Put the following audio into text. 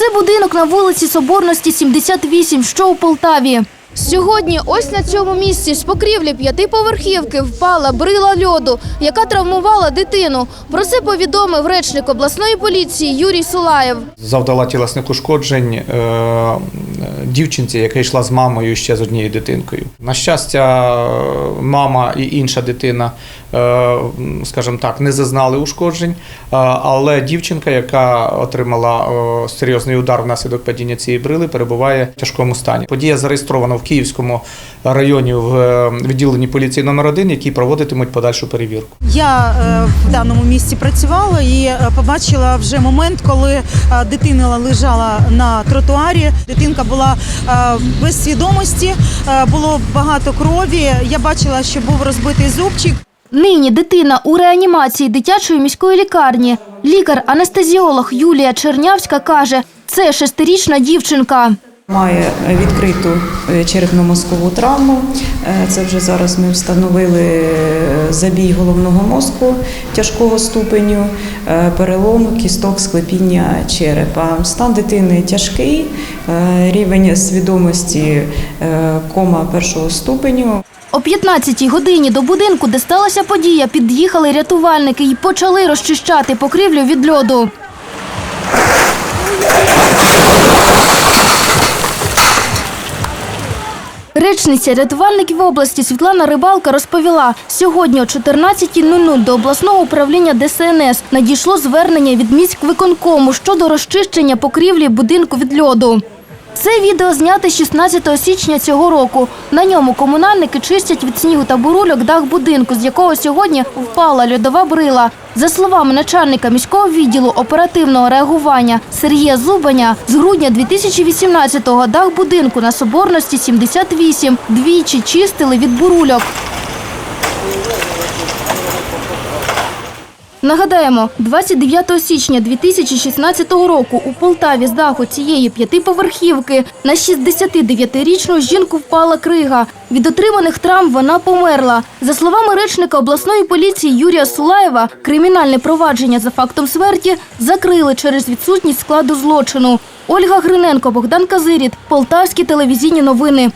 Це будинок на вулиці Соборності, 78, що у Полтаві. Сьогодні ось на цьому місці з покрівлі п'ятиповерхівки впала брила льоду, яка травмувала дитину. Про це повідомив речник обласної поліції Юрій Сулаєв. завдала тілесних ушкоджень е, дівчинці, яка йшла з мамою ще з однією дитинкою. На щастя, мама і інша дитина, скажімо так, не зазнали ушкоджень, е, але дівчинка, яка отримала е, серйозний удар внаслідок падіння цієї брили, перебуває в тяжкому стані. Подія зареєстрована в Київському районі в е, відділенні поліції номер 1 які проводитимуть подальшу перевірку. Я е, в даному місці працювала і е, побачила вже момент, коли е, дитина лежала на тротуарі. Дитинка була е, без свідомості, е, було багато крові. Я бачила, що був розбитий зубчик. Нині дитина у реанімації дитячої міської лікарні. Лікар-анестезіолог Юлія Чернявська каже, це шестирічна дівчинка. Має відкриту е, черепно-мозкову травму. Е, Це вже зараз ми встановили е, забій головного мозку тяжкого ступеню, перелом кісток склепіння черепа. Стан дитини тяжкий, рівень свідомості кома першого ступеню. О 15-й годині до будинку, де сталася подія, під'їхали рятувальники і почали розчищати покрівлю від льоду. Речниця рятувальників області Світлана Рибалка розповіла, сьогодні о 14.00 до обласного управління ДСНС надійшло звернення від міськвиконкому щодо розчищення покрівлі будинку від льоду. Це відео зняте 16 січня цього року. На ньому комунальники чистять від снігу та бурульок дах будинку, з якого сьогодні впала льодова брила. За словами начальника міського відділу оперативного реагування Сергія Зубаня, з грудня 2018-го дах будинку на Соборності 78 двічі чистили від бурульок. Нагадаємо, 29 січня 2016 року у Полтаві з даху цієї п'ятиповерхівки на 69-річну жінку впала крига. Від отриманих травм вона померла. За словами речника обласної поліції Юрія Сулаєва, кримінальне провадження за фактом смерті закрили через відсутність складу злочину. Ольга Гриненко, Богдан Казиріт, Полтавські телевізійні новини.